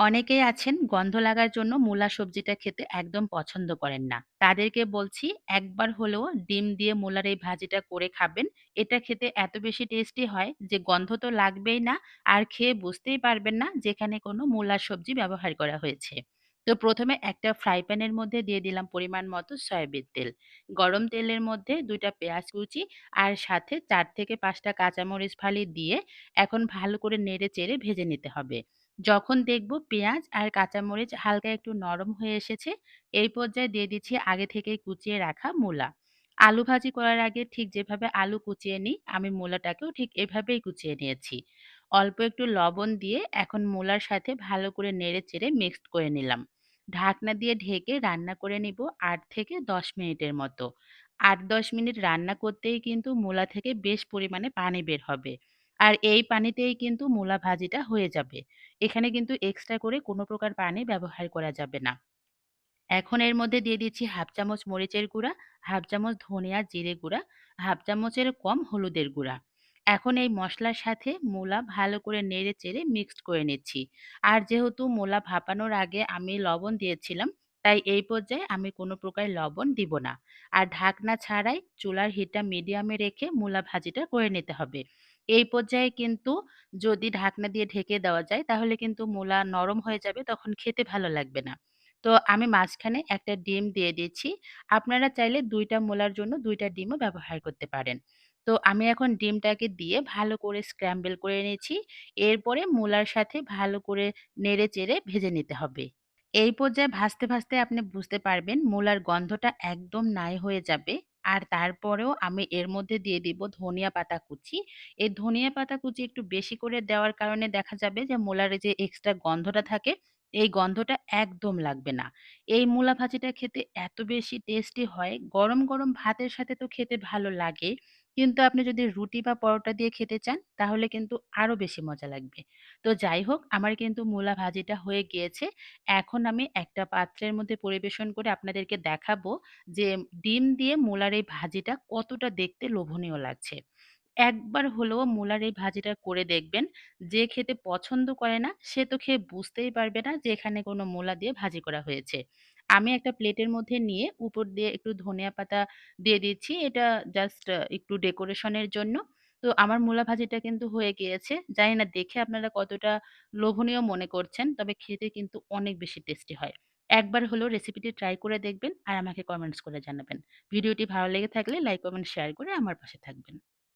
অনেকেই আছেন গন্ধ লাগার জন্য মূলা সবজিটা খেতে একদম পছন্দ করেন না। তাদেরকে বলছি একবার হলেও ডিম দিয়ে মূলার এই ভাজিটা করে খাবেন। এটা খেতে এত বেশি টেস্টি হয় যে গন্ধ তো লাগবেই না, আর খেয়ে বুঝতেই পারবেন না যেখানে কোনো মূলার সবজি ব্যবহার করা হয়েছে। তো প্রথমে একটা ফ্রাই প্যানের মধ্যে দিয়ে দিলাম পরিমাণ মতো সয়াবিন তেল। গরম তেলের মধ্যে দুইটা পেঁয়াজ কুচি আর সাথে চার থেকে ৫ টা কাঁচামরিচ ফালি দিয়ে এখন ভালো করে নেড়ে চেড়ে ভেজে নিতে হবে। যখন দেখব পেঁয়াজ আর কাঁচামরিচ হালকা একটু নরম হয়ে এসেছে, এই পর্যায়ে দিয়ে দিচ্ছি আগে থেকেই কুচিয়ে রাখা মূলা। আলু ভাজি করার আগে ঠিক যেভাবে আলু কুচিয়ে নিই, আমি মূলাটাকেও ঠিক এভাবেই কুচিয়ে নিয়েছি। অল্প একটু লবণ দিয়ে এখন মূলার সাথে ভালো করে নেড়ে-চেড়ে মিক্সড করে নিলাম। ঢাকনা দিয়ে ঢেকে রান্না করে নিব আট থেকে ১০ মিনিটের মতো। আট দশ মিনিট রান্না করতেই কিন্তু মূলা থেকে বেশ পরিমাণে পানি বের হবে। আর এই পানিতেই কিন্তু মূলা ভাজিটা হয়ে যাবে। এখানে কিন্তু এক্সট্রা করে কোনো প্রকার পানি ব্যবহার করা যাবে না। এখন এর মধ্যে দিয়ে দিচ্ছি 1/2 চামচ মরিচের গুঁড়া, 1/2 চামচ ধনিয়া জিরে গুঁড়া, 1/2 চামচের কম হলুদের গুঁড়া। এখন এই মশলার সাথে মূলা ভালো করে নেড়ে-চেড়ে মিক্সড করে নিচ্ছি। আর যেহেতু মূলা ভাপানোর আগে আমি লবণ দিয়েছিলাম, তাই এই পর্যায়ে আমি কোনো প্রকার লবণ দিব না। আর ঢাকনা ছাড়াই চুলার হিটটা মিডিয়ামে রেখে মূলা ভাজিটা করে নিতে হবে। এই পর্যায়ে কিন্তু যদি ঢাকনা দিয়ে ঢেকে দেওয়া যায় তাহলে কিন্তু মূলা নরম হয়ে যাবে, তখন খেতে ভালো লাগবে না। তো আমি মাঝখানে একটা ডিম দিয়ে দিচ্ছি। আপনারা চাইলে ২ টা মূলার জন্য দুইটা ডিমও ব্যবহার করতে পারেন। তো আমি এখন ডিমটাকে দিয়ে ভালো করে স্ক্র্যাম্বল করে নিয়েছি। এরপরে মূলার সাথে ভালো করে নেড়ে-চেড়ে ভেজে নিতে হবে। এই পর্যায়ে ভাজতে, ভাজতে আপনি বুঝতে পারবেন মূলার গন্ধটা একদম নাই হয়ে যাবে। আর তারপরেও আমি এর মধ্যে দিয়ে দিব ধনিয়া পাতা কুচি। এই ধনিয়া পাতা কুচি একটু বেশি করে দেওয়ার কারণে দেখা যাবে যে মূলার যে এক্সট্রা গন্ধটা থাকে, এই গন্ধটা একদম লাগবে না। এই মূলা ভাজিটা খেতে এত বেশি টেস্টি হয়, গরম, গরম ভাতের সাথে তো খেতে ভালো লাগেই। কিন্তু আপনি যদি রুটি বা পরোটা দিয়ে খেতে চান, তাহলে কিন্তু আরও বেশি মজা লাগবে। তো যাই হোক, আমার কিন্তু মূলা ভাজিটা হয়ে গিয়েছে। এখন আমি একটা পাত্রের মধ্যে পরিবেশন করে আপনাদেরকে দেখাবো যে ডিম দিয়ে মূলার এই ভাজিটা কতটা দেখতে লোভনীয় লাগছে। একবার হলেও মূলার এই ভাজিটা করে দেখবেন। যে খেতে পছন্দ করে না, সে তো খেয়ে বুঝতেই পারবে না যে এখানে কোনো মূলা দিয়ে ভাজি করা হয়েছে। আমি একটা প্লেটের মধ্যে নিয়ে উপর দিয়ে একটু ধনিয়া পাতা দিয়ে দিচ্ছি। এটা জাস্ট একটু ডেকোরেশনের জন্য। তো আমার মূলা ভাজিটা কিন্তু হয়ে গিয়েছে। জানি না দেখে আপনারা কতটা লোভনীয় মনে করছেন, তবে খেতে কিন্তু অনেক বেশি টেস্টি হয়। একবার হলেও রেসিপিটি ট্রাই করে দেখবেন আর আমাকে কমেন্টস করে জানাবেন। ভিডিওটি ভালো লেগে থাকলে লাইক, কমেন্ট, শেয়ার করে আমার পাশে থাকবেন।